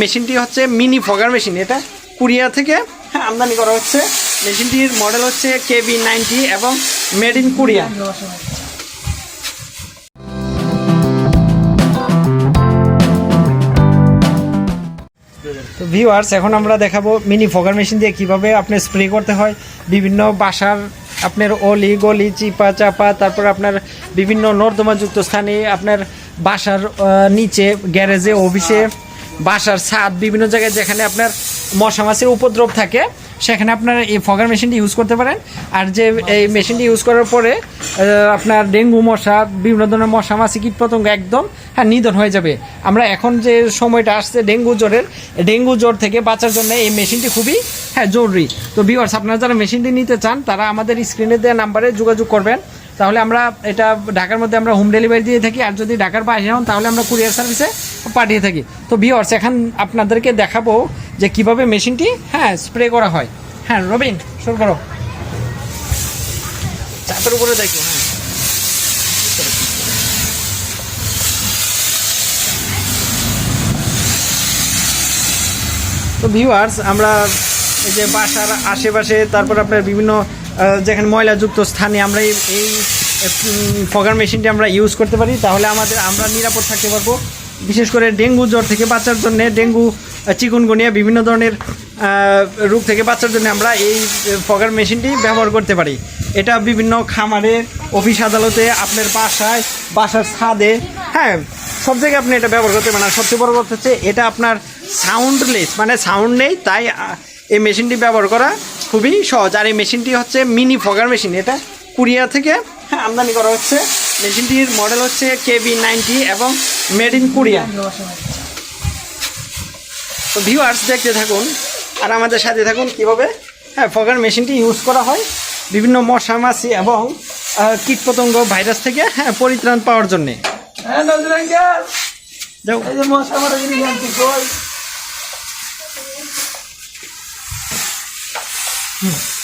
মেশিনটি হচ্ছে mini fogger machine. এটা কোরিয়া থেকে হ্যাঁ, আমদানি করা হচ্ছে। মেশিনটির মডেল হচ্ছে কেবি নাইনটি এবং মেড ইন কোরিয়া। তো ভিউয়ার্স এখন আমরা দেখাবো মিনি ফগার মেশিন দিয়ে কীভাবে আপনি স্প্রে করতে হয়। বিভিন্ন বাসার আপনার অলি গলি চিপা চাপা তারপর আপনার বিভিন্ন নর্দমাযুক্ত স্থানে আপনার বাসার নিচে গ্যারেজে অফিসে বাসার ছাদ, বিভিন্ন জায়গায় যেখানে আপনার মশা মাছির উপদ্রব থাকে, সেখানে আপনার এই ফগার মেশিনটি ইউজ করতে পারেন। আর যে এই মেশিনটি ইউজ করার পরে আপনার ডেঙ্গু মশা, বিভিন্ন ধরনের মশা মাছি, কীটপতঙ্গ একদম হ্যাঁ নিধন হয়ে যাবে। আমরা এখন যে সময়টা আসছে ডেঙ্গু জ্বরের, ডেঙ্গু জ্বর থেকে বাঁচার জন্য এই মেশিনটি খুবই হ্যাঁ জরুরি। তো ভিউয়ার্স আপনারা যারা মেশিনটি নিতে চান, তারা আমাদের স্ক্রিনে দেওয়া নাম্বারে যোগাযোগ করবেন। তাহলে আমরা এটা ঢাকার মধ্যে আমরা হোম ডেলিভারি দিয়ে থাকি আর যদি ঢাকার বাইরে হন তাহলে আমরা কুরিয়ার সার্ভিসে পাঠিয়ে থাকি। তো ভিওর্স এখন আপনাদেরকে দেখাবো যে কীভাবে মেশিনটি হ্যাঁ স্প্রে করা হয়। হ্যাঁ রবিন শুরু করো। চাপের উপরে দেখো হ্যাঁ। তো ভিউয়ার্স আমরা এই যে বাসার আশেপাশে তারপর আপনার বিভিন্ন যেখানে ময়লাযুক্ত স্থানে আমরা এই ফগার মেশিনটি আমরা ইউজ করতে পারি, তাহলে আমাদের আমরা নিরাপদ থাকতে পারব। বিশেষ করে ডেঙ্গু জ্বর থেকে বাঁচার জন্য, ডেঙ্গু চিকুনগুনিয়া বিভিন্ন ধরনের রোগ থেকে বাঁচার জন্য আমরা এই ফগার মেশিনটি ব্যবহার করতে পারি। এটা বিভিন্ন খামারে, অফিস আদালতে, আপনার বাসায়, বাসার ছাদে হ্যাঁ সব জায়গায় আপনি এটা ব্যবহার করতে পারেন। সবচেয়ে বড় কথা হচ্ছে, এটা আপনার সাউন্ডলেস মানে সাউন্ড নেই, তাই এই মেশিনটি ব্যবহার করা খুবই সহজ। আর এই মেশিনটি হচ্ছে মিনি ফগার মেশিন। এটা কুরিয়া থেকে আমদানি করা হচ্ছে। মেশিনটির মডেল হচ্ছে কেবি নাইনটি এবং মেড ইন কুরিয়া। তো ভিউয়ার্স দেখতে থাকুন আর আমাদের সাথে থাকুন কীভাবে হ্যাঁ ফগার মেশিনটি ইউজ করা হয়। বিভিন্ন মশা মাছি এবং কীটপতঙ্গ ভাইরাস থেকে হ্যাঁ পরিত্রাণ পাওয়ার জন্যে। হ্যাঁ হুম